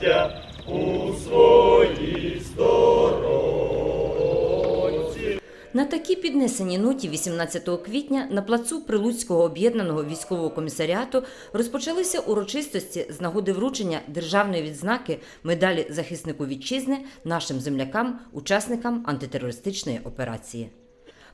браття у своїй сторонці. На такій піднесеній ноті 18 квітня на плацу Прилуцького об'єднаного військового комісаріату розпочалися урочистості з нагоди вручення державної відзнаки медалі захиснику вітчизни нашим землякам, учасникам антитерористичної операції.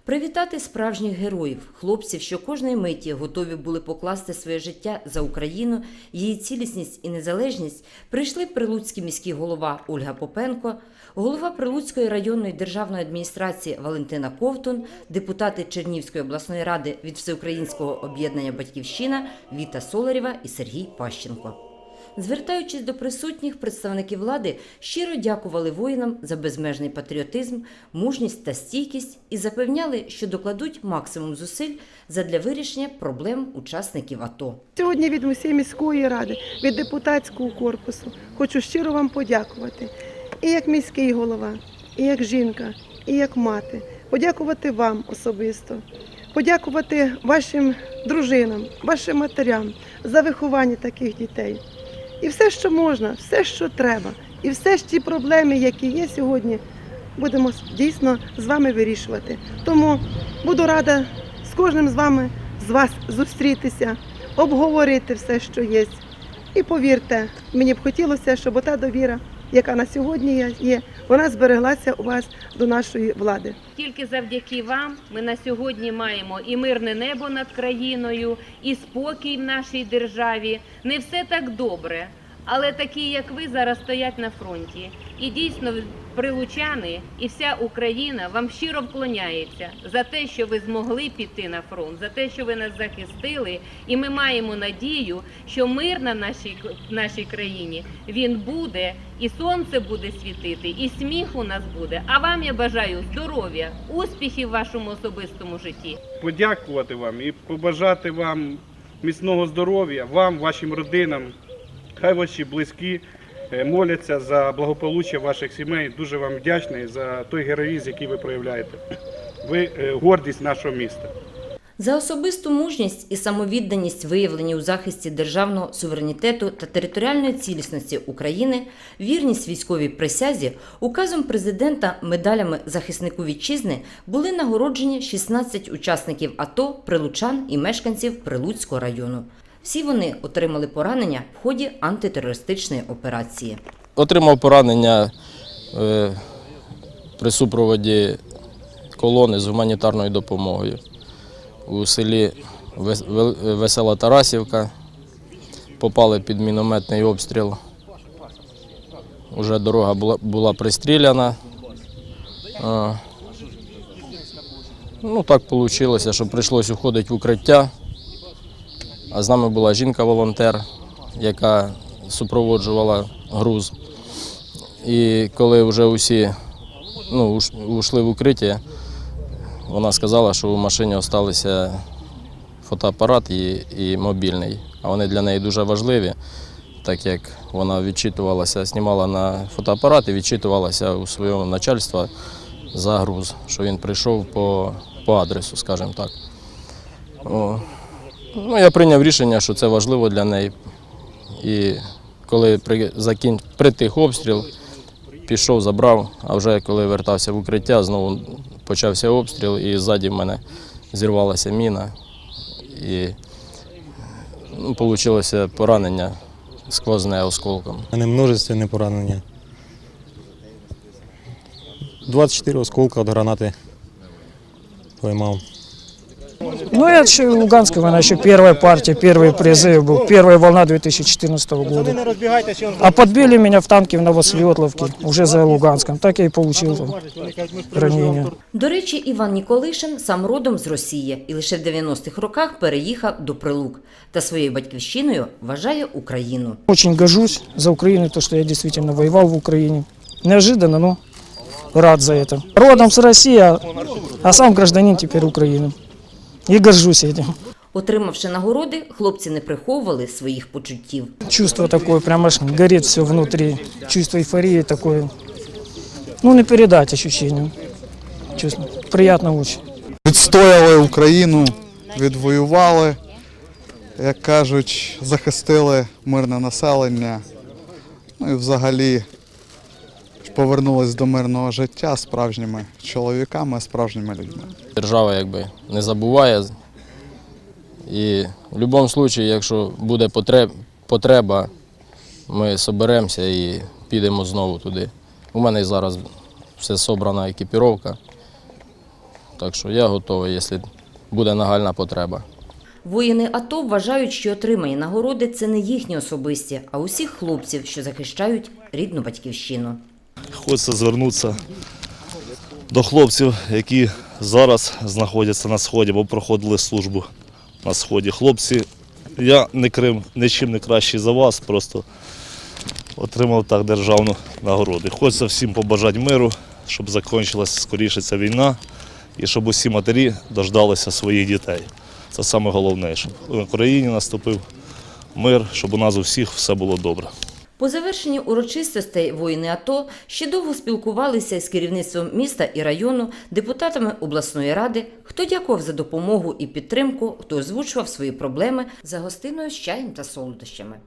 Привітати справжніх героїв, хлопців, що кожної миті готові були покласти своє життя за Україну, її цілісність і незалежність, прийшли прилуцький міський голова Ольга Попенко, голова Прилуцької районної державної адміністрації Валентина Ковтун, депутати Чернівської обласної ради від Всеукраїнського об'єднання Батьківщина Віта Соларєва і Сергій Пащенко. Звертаючись до присутніх, представники влади щиро дякували воїнам за безмежний патріотизм, мужність та стійкість і запевняли, що докладуть максимум зусиль задля вирішення проблем учасників АТО. Сьогодні від усієї міської ради, від депутатського корпусу хочу щиро вам подякувати. І як міський голова, і як жінка, і як мати. Подякувати вам особисто, подякувати вашим дружинам, вашим матерям за виховання таких дітей. І все, що можна, все, що треба, і все ж ті проблеми, які є сьогодні, будемо дійсно з вами вирішувати. Тому буду рада з кожним з вами з вас зустрітися, обговорити все, що є. І повірте, мені б хотілося, щоб ота довіра, яка на сьогодні є- вона збереглася у вас до нашої влади. Тільки завдяки вам ми на сьогодні маємо і мирне небо над країною, і спокій в нашій державі. Не все так добре, але такі, як ви, зараз стоять на фронті. І дійсно прилучани і вся Україна вам щиро вклоняється за те, що ви змогли піти на фронт, за те, що ви нас захистили. І ми маємо надію, що мир на нашій нашій країні він буде, і сонце буде світити, і сміх у нас буде. А вам я бажаю здоров'я, успіхів в вашому особистому житті. подякувати вам і побажати вам міцного здоров'я, вам, вашим родинам. Хай ваші близькі е, моляться за благополуччя ваших сімей. Дуже вам вдячний за той героїзм, який ви проявляєте. Ви е, гордість нашого міста. За особисту мужність і самовідданість, виявлені у захисті державного суверенітету та територіальної цілісності України, вірність військовій присязі, указом президента медалями захиснику вітчизни були нагороджені 16 учасників АТО, прилучан і мешканців Прилуцького району. Всі вони отримали поранення в ході антитерористичної операції. Отримав поранення е, при супроводі колони з гуманітарною допомогою у селі Весела Тарасівка. Попали під мінометний обстріл. Уже дорога була, була пристріляна. Ну так вийшло, що прийшлося уходити в укриття. А з нами була жінка-волонтер, яка супроводжувала груз. І коли вже усі ну, ушли в укриття, вона сказала, що у машині залишився фотоапарат і, і мобільний. А вони для неї дуже важливі, так як вона відчитувалася, знімала на фотоапарат і відчитувалася у своєму начальства за груз, що він прийшов по, по адресу, скажімо так. О. Ну, я прийняв рішення, що це важливо для неї. І коли при, закін... притих обстріл, пішов, забрав, а вже коли вертався в укриття, знову почався обстріл, і ззаді в мене зірвалася міна. І ну, поранення сквозне осколком. У мене множественне поранення. 24 осколка від гранати поймав. Ну, я еще Луганская война, еще первая партия, первый призыв был, первая волна 2014 года. А подбили меня в танке в Новосветловке, уже за Луганском. Так я и получил там ранение. До речі, Іван Ніколишин сам родом з Росії і лише в 90-х роках переїхав до Прилук та своєю батьківщиною вважає Україну. Очень горжусь за Украину, то, что я действительно воевал в Украине. Неожиданно, но рад за это. Родом с России, а, а сам гражданин теперь Украины. И горжусь этим. Отримавши нагороди, хлопці не приховували своїх почуттів. Чувство такое, прям аж горит все внутри. Чувство эйфории такое. Ну, не передать ощущение. очень приятно очень. відстояли Україну, відвоювали, як кажуть, захистили мирне населення. Ну і взагалі повернулись до мирного життя справжніми чоловіками, справжніми людьми. Держава якби не забуває. І в будь-якому випадку, якщо буде потреба, ми соберемося і підемо знову туди. У мене зараз все собрана екіпіровка. Так що я готовий, якщо буде нагальна потреба. Воїни АТО вважають, що отримані нагороди це не їхні особисті, а усіх хлопців, що захищають рідну батьківщину. Хочеться звернутися до хлопців, які зараз знаходяться на сході, бо проходили службу на сході. Хлопці, я не Крим, нічим не кращий за вас, просто отримав так державну нагороду. Хочеться всім побажати миру, щоб закінчилася скоріше ця війна і щоб усі матері дождалися своїх дітей. Це саме головне, щоб в Україні наступив мир, щоб у нас у всіх все було добре. По завершенні урочистостей воїни АТО ще довго спілкувалися з керівництвом міста і району, депутатами обласної ради, хто дякував за допомогу і підтримку, хто озвучував свої проблеми за гостиною з чаєм та солодощами.